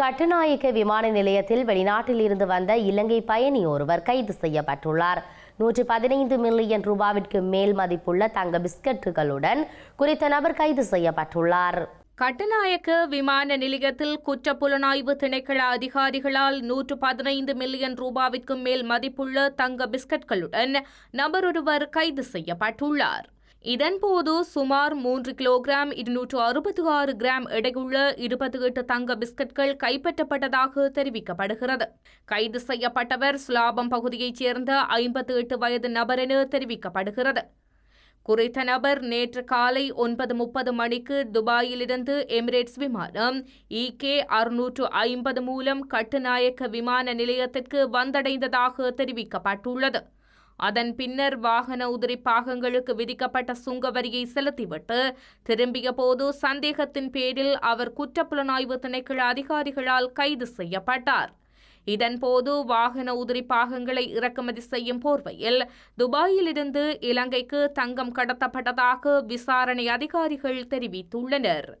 கட்டுநாயக்க விமான நிலையத்தில் வெளிநாட்டில் இருந்து வந்த இலங்கை பயணி ஒருவர் கைது செய்யப்பட்டுள்ளார். நூற்றி பதினைந்து மில்லியன் ரூபாவிற்கு மேல் மதிப்புள்ள தங்க பிஸ்கட்டுகளுடன் குறித்த நபர் கைது செய்யப்பட்டுள்ளார். கட்டுநாயக்க விமான நிலையத்தில் குற்றப்புலனாய்வு திணைக்கள அதிகாரிகளால் நூற்று பதினைந்து மில்லியன் ரூபாவிற்கும் மேல் மதிப்புள்ள தங்க பிஸ்கட்களுடன் நபரொருவர் கைது செய்யப்பட்டுள்ளார். இதன்போது சுமார் மூன்று கிலோகிராம் இருநூற்று அறுபத்தி ஆறு கிராம் எடையுள்ள இருபத்தி எட்டு தங்க பிஸ்கட்கள் கைப்பற்றப்பட்டதாக தெரிவிக்கப்படுகிறது. கைது செய்யப்பட்டவர் சுலாபம் பகுதியைச் சேர்ந்த ஐம்பத்தி எட்டு வயது நபர் என தெரிவிக்கப்படுகிறது. குறித்த நபர் நேற்று காலை ஒன்பது முப்பது மணிக்கு துபாயிலிருந்து எமிரேட்ஸ் விமானம் இகே அறுநூற்று ஐம்பது மூலம் கட்டுநாயக்க விமான நிலையத்திற்கு வந்தடைந்ததாக தெரிவிக்கப்பட்டுள்ளது. அதன் பின்னர் வாகன உதிரி பாகங்களுக்கு விதிக்கப்பட்ட சுங்க வரியை செலுத்திவிட்டு திரும்பிய போது சந்தேகத்தின் பேரில் அவர் குற்றப்புலனாய்வு திணைக்கள அதிகாரிகளால் கைது செய்யப்பட்டார். இதன்போது வாகன உதிரி பாகங்களை இறக்குமதி செய்யும் போர்வையில் துபாயிலிருந்து இலங்கைக்கு தங்கம் கடத்தப்பட்டதாக விசாரணை அதிகாரிகள் தெரிவித்துள்ளனர்.